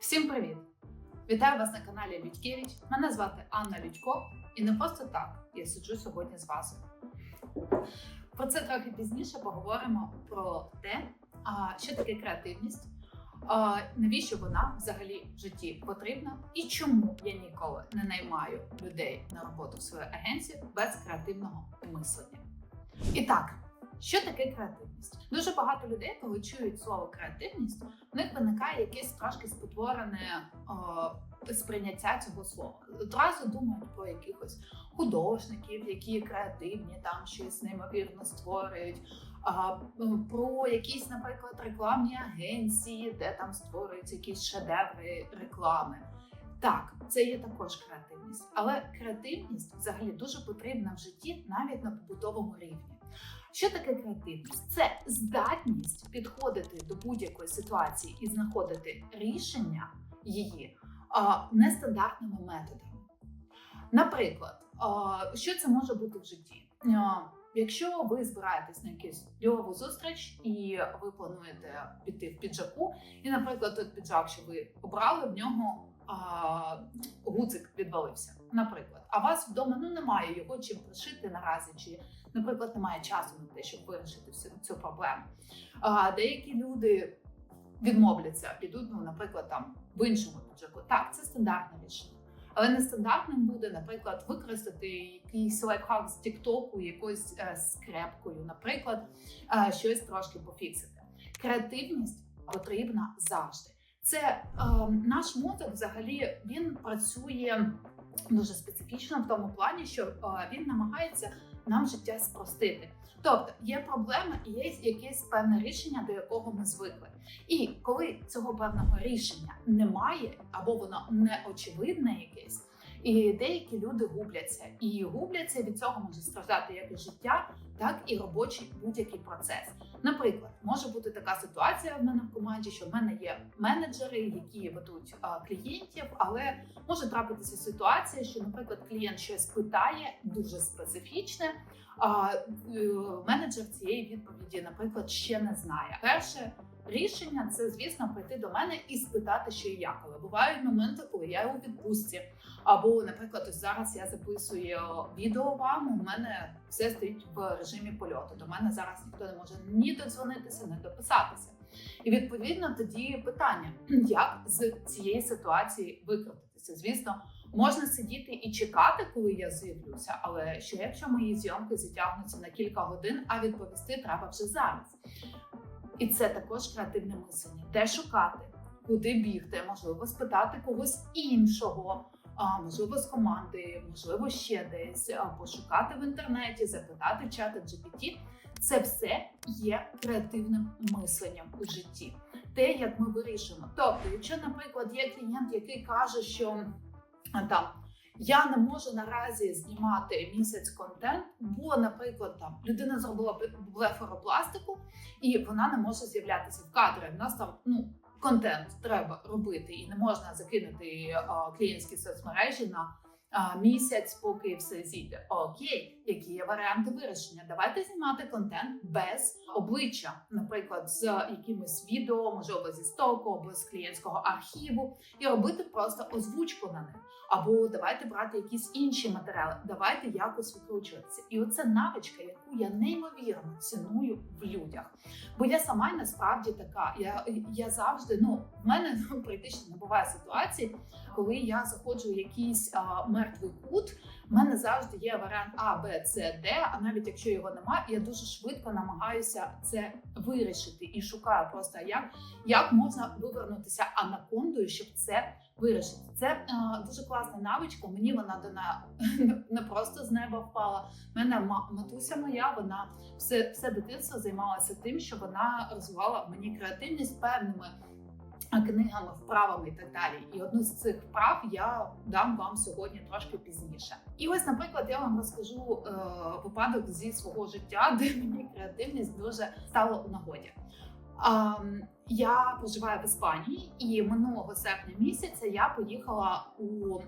Всім привіт! Вітаю вас на каналі Людькевич. Мене звати Анна Людько, і не просто так я сиджу сьогодні з вас. Про це трохи пізніше поговоримо про те, що таке креативність, навіщо вона взагалі в житті потрібна, і чому я ніколи не наймаю людей на роботу в свою агенцію без креативного мислення. І так, що таке креативність? Дуже багато людей, коли чують слово креативність, в них виникає якесь трошки спотворене о, сприйняття цього слова. Одразу думають про якихось художників, які креативні, там щось неймовірно створюють. А, про якісь, наприклад, рекламні агенції, де там створюються якісь шедеври реклами. Так, це є також креативність, але креативність взагалі дуже потрібна в житті навіть на побутовому рівні. Що таке креативність? Це здатність підходити до будь-якої ситуації і знаходити рішення її нестандартними методами. Наприклад, що це може бути в житті? Якщо ви збираєтесь на якусь ділову зустріч і ви плануєте піти в піджаку, і, наприклад, той піджак, що ви обрали, в нього а, гуцик відвалився, наприклад. А вас вдома ну немає його чим пришити наразі, чи, наприклад, немає часу на те, щоб вирішити всю цю проблему. Деякі люди відмовляться, підуть, ну, наприклад, там в іншому піджаку. Так, це стандартне рішення. Але нестандартним буде, наприклад, використати якийсь лайфхак з Тіктоку, якоюсь е, скрепкою, наприклад, е, щось трошки пофіксити. Креативність потрібна завжди. Це е, наш мозок взагалі він працює дуже специфічно в тому плані, що е, він намагається нам життя спростити. Тобто є проблема і є якесь певне рішення, до якого ми звикли. І коли цього певного рішення немає, або воно неочевидне якесь, і деякі люди губляться, і губляться від цього може страждати як і життя, так і робочий будь-який процес. Наприклад, може бути така ситуація в мене в команді, що в мене є менеджери, які ведуть а, клієнтів, але може трапитися ситуація, що, наприклад, клієнт щось питає дуже специфічне. А е, менеджер цієї відповіді, наприклад, ще не знає. Перше рішення це, звісно, прийти до мене і спитати, що і як. Але бувають моменти, коли я у відпустці, або, наприклад, ось зараз я записую відео вам. У мене все стоїть в режимі польоту. До мене зараз ніхто не може ні додзвонитися, ні дописатися. І відповідно тоді питання, як з цієї ситуації викрутитися. Звісно, можна сидіти і чекати, коли я з'явлюся, але що якщо мої зйомки затягнуться на кілька годин, а відповісти треба вже зараз. І це також креативне мислення. Де шукати, куди бігти, можливо, спитати когось іншого, можливо, з команди, можливо, ще десь, пошукати в інтернеті, запитати чати GPT. Це все є креативним мисленням у житті. Те, як ми вирішимо. Тобто, якщо, наприклад, є клієнт, який каже, що там. Я не можу наразі знімати місяць контент, бо, наприклад, там людина зробила блефоропластику і вона не може з'являтися в кадрі. У нас там ну контент треба робити, і не можна закинути а, клієнтські соцмережі на а, місяць, поки все зійде. Окей, які є варіанти вирішення? Давайте знімати контент без обличчя, наприклад, з якимось відео, можливо, зі стоку або з клієнтського архіву, і робити просто озвучку на них. Або давайте брати якісь інші матеріали, давайте якось викручуватися. І оце навичка, яку я неймовірно ціную в людях. Бо я сама насправді така. Я я завжди ну в мене ну, практично не буває ситуації, коли я заходжу в якийсь а, мертвий кут. Мене завжди є варіант А, Б, С, Д. А навіть якщо його немає, я дуже швидко намагаюся це вирішити і шукаю просто як, як можна вивернутися анакондою, щоб це вирішити. Це е, дуже класна навичка. Мені вона дана не просто з неба впала. Мене матуся моя, вона все, все дитинство займалася тим, що вона розвивала мені креативність певними. Книгами, вправами і так далі, і одну з цих вправ я дам вам сьогодні трошки пізніше. І ось, наприклад, я вам розкажу е, випадок зі свого життя, де мені креативність дуже стала у нагоді. Um, я проживаю в Іспанії, і минулого серпня місяця я поїхала у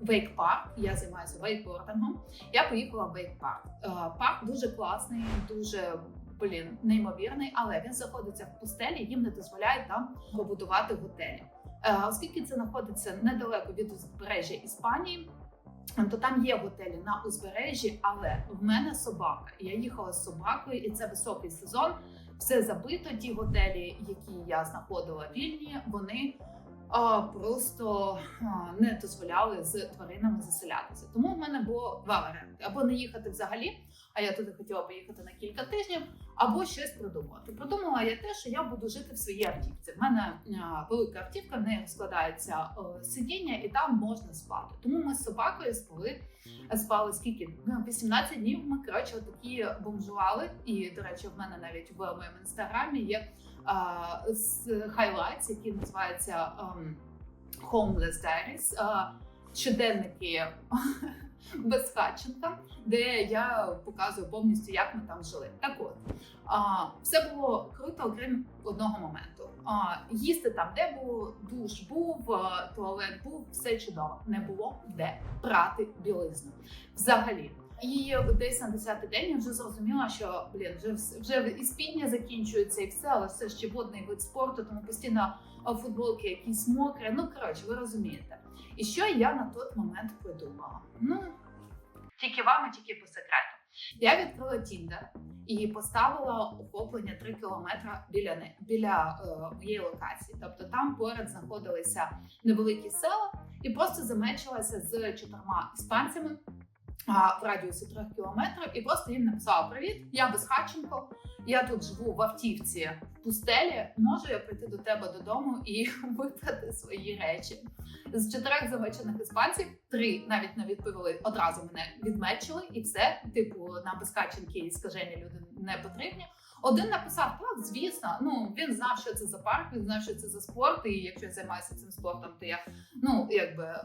Вейк Парк. Я займаюся вейкбордингом. Я поїхала в Вейк Парк. Uh, парк дуже класний, дуже блін, неймовірний, але він знаходиться в пустелі. Їм не дозволяють там побудувати готелі. Е, Оскільки це знаходиться недалеко від узбережжя Іспанії, то там є готелі на узбережжі, але в мене собака. Я їхала з собакою, і це високий сезон. Все забито. Ті готелі, які я знаходила вільні, вони просто не дозволяли з тваринами заселятися. Тому в мене було два варіанти: або не їхати взагалі, а я туди хотіла поїхати на кілька тижнів, або щось придумати. Придумала я те, що я буду жити в своїй автівці. В мене велика автівка, в неї розкладається е, сидіння, і там можна спати. Тому ми з собакою спали. Спали скільки? Ну, 18 днів. Ми коротше такі бомжували. І, до речі, в мене навіть в моєму інстаграмі є хайлайтс, які називаються ем, Homeless Diaries, щоденники безхатченка, де я показую повністю, як ми там жили. Так от все було круто, окрім одного моменту. Їсти там, де було, душ був, туалет був, все чудово. Не було де прати білизну взагалі. І десь на 10-й день я вже зрозуміла, що блін, вже вже і спідня закінчується, і все, але все ще водний вид спорту, тому постійно футболки якісь мокрі. Ну коротше, ви розумієте. І що я на той момент придумала? Ну тільки вам, і тільки по секрету. Я відкрила Тіндер і поставила охоплення 3 кілометри біля не біля е, моєї локації. Тобто там поряд знаходилися невеликі села, і просто замечилася з чотирма іспанцями в радіусі трьох кілометрів, і просто їм написала: Привіт, я Безхатченко. Я тут живу в автівці в пустелі. Можу я прийти до тебе додому і випрати свої речі? З чотирьох замечених іспанців три навіть не відповіли одразу мене відмечили, і все, типу, на безкаченки і скажені люди не потрібні. Один написав: так, звісно, ну він знав, що це за парк, він знав, що це за спорт. І якщо я займаюся цим спортом, то я ну якби е,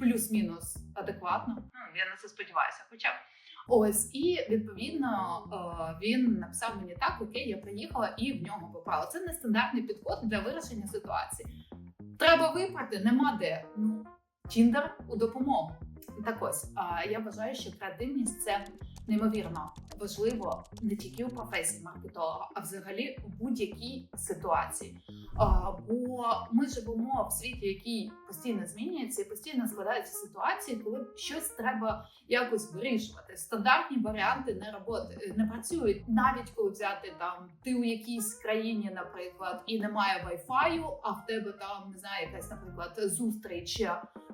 плюс-мінус адекватно. Я на це сподіваюся. Хоча ось і відповідно е, він написав мені так: окей, я приїхала і в нього попала. Це нестандартний підход для вирішення ситуації. Треба випрати, нема де. Ну Тіндер у допомогу. Так ось я вважаю, що креативність це неймовірно важливо не тільки у професії маркетолога, а взагалі у будь-якій ситуації. Бо ми живемо в світі, який постійно змінюється, і постійно складаються ситуації, коли щось треба якось вирішувати. Стандартні варіанти не роботи не працюють, навіть коли взяти там ти у якійсь країні, наприклад, і немає вайфаю, а в тебе там не знаю, якась, наприклад, зустріч,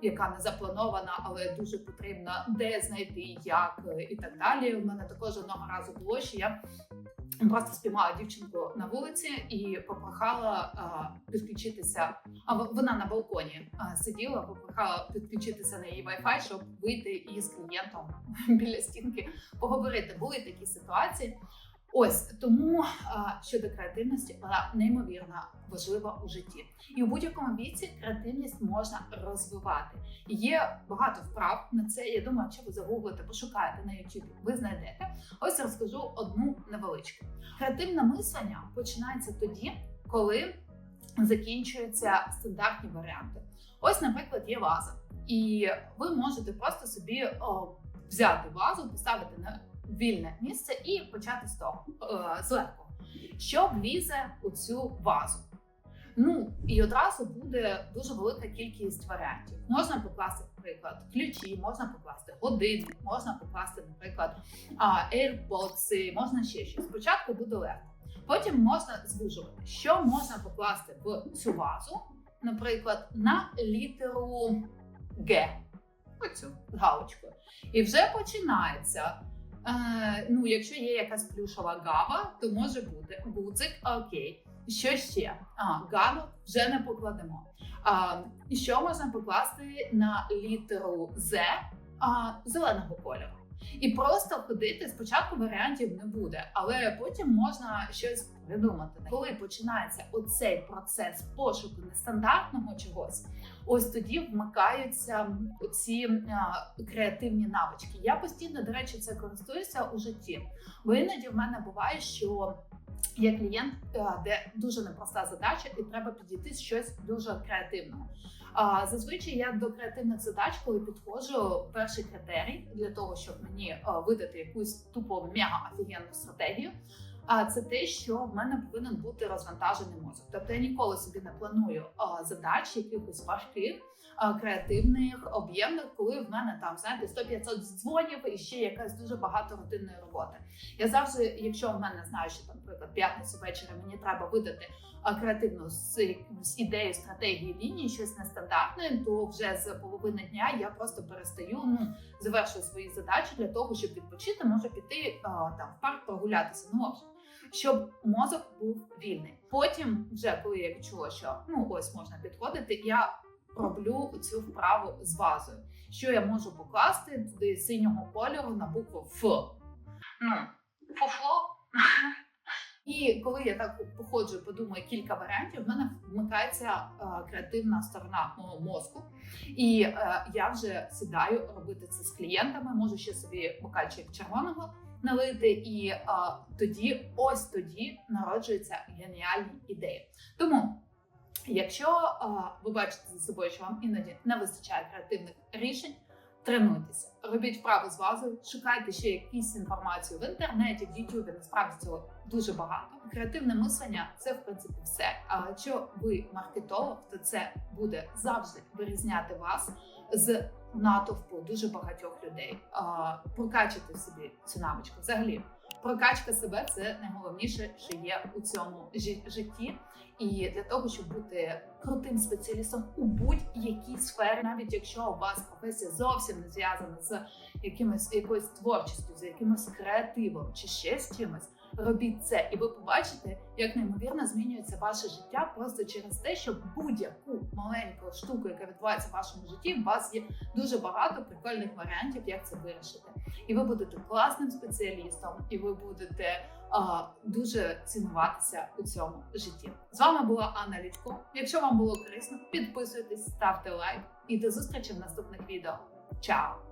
яка не запланована, але дуже потрібна, де знайти, як е, і так далі. У мене також одного разу було, що я просто спіймала дівчинку на вулиці і попрохала підключитися. А вона на балконі сиділа, попрохала підключитися на її Wi-Fi, щоб вийти із клієнтом біля стінки поговорити. Були такі ситуації. Ось тому щодо креативності, вона неймовірно важлива у житті, і у будь-якому віці креативність можна розвивати. Є багато вправ на це. Я думаю, якщо ви загуглите, пошукаєте на YouTube, ви знайдете. Ось розкажу одну невеличку. Креативне мислення починається тоді, коли закінчуються стандартні варіанти. Ось, наприклад, є ваза, і ви можете просто собі о, взяти вазу, поставити на вільне місце і почати з того е, з легкого. Що влізе у цю вазу? Ну і одразу буде дуже велика кількість варіантів. Можна покласти, наприклад, ключі, можна покласти годинник, можна покласти, наприклад, AirPods, можна ще щось. Спочатку буде легко. Потім можна звужувати, що можна покласти в цю вазу, наприклад, на літеру Г. Оцю галочку. І вже починається. Ну, якщо є якась плюшова гава, то може бути гудзик, окей. Що ще? А, гаву вже не покладемо. А, що можна покласти на літеру З а, зеленого кольору? І просто ходити спочатку варіантів не буде, але потім можна щось придумати. Коли починається оцей процес пошуку нестандартного чогось, ось тоді вмикаються ці креативні навички. Я постійно, до речі, це користуюся у житті, бо іноді в мене буває, що є клієнт, е, де дуже непроста задача, і треба підійти з щось дуже креативного. А зазвичай я до креативних задач, коли підходжу, перший критерій для того, щоб мені е, видати якусь тупо мега офігенну стратегію. А це те, що в мене повинен бути розвантажений мозок. Тобто я ніколи собі не планую а, задач якихось важких, а, креативних, об'ємних, коли в мене там знаєте 100-500 дзвонів і ще якась дуже багато рутинної роботи. Я завжди, якщо в мене знаю, що там, наприклад, п'ятницю ввечері мені треба видати а, креативну з якимось ідею, стратегії лінії, щось нестандартне, то вже з половини дня я просто перестаю ну завершую свої задачі для того, щоб відпочити, можу піти а, там в парк прогулятися. Ну можу. Щоб мозок був вільний. Потім, вже коли я відчула, що ну ось можна підходити, я роблю цю вправу з вазою. Що я можу покласти туди синього кольору на букву Ф. Ну, фуфло. І коли я так походжу, подумаю кілька варіантів, в мене вмикається е, креативна сторона мого мозку, і е, я вже сідаю робити це з клієнтами. Можу ще собі бокальчик червоного налити, і е, тоді, ось тоді народжуються геніальні ідеї. Тому, якщо е, ви бачите за собою, що вам іноді не вистачає креативних рішень. Тренуйтеся, робіть вправи з вазою, шукайте ще якісь інформацію в інтернеті, в Ютубі. Насправді цього дуже багато. Креативне мислення це в принципі все. А якщо ви маркетолог, то це буде завжди вирізняти вас з натовпу дуже багатьох людей. Прокачати собі цю навичку. Взагалі, прокачка себе це найголовніше, що є у цьому жи- житті. І для того, щоб бути крутим спеціалістом у будь-якій сфері, навіть якщо у вас професія зовсім не зв'язана з якимось якоюсь творчістю, з якимось креативом чи ще з чимось, робіть це, і ви побачите, як неймовірно змінюється ваше життя просто через те, що будь-яку маленьку штуку, яка відбувається в вашому житті, у вас є дуже багато прикольних варіантів, як це вирішити. І ви будете класним спеціалістом, і ви будете а, дуже цінуватися у цьому житті. З вами була Анна Лічко. Якщо вам було корисно, підписуйтесь, ставте лайк і до зустрічі в наступних відео. Чао!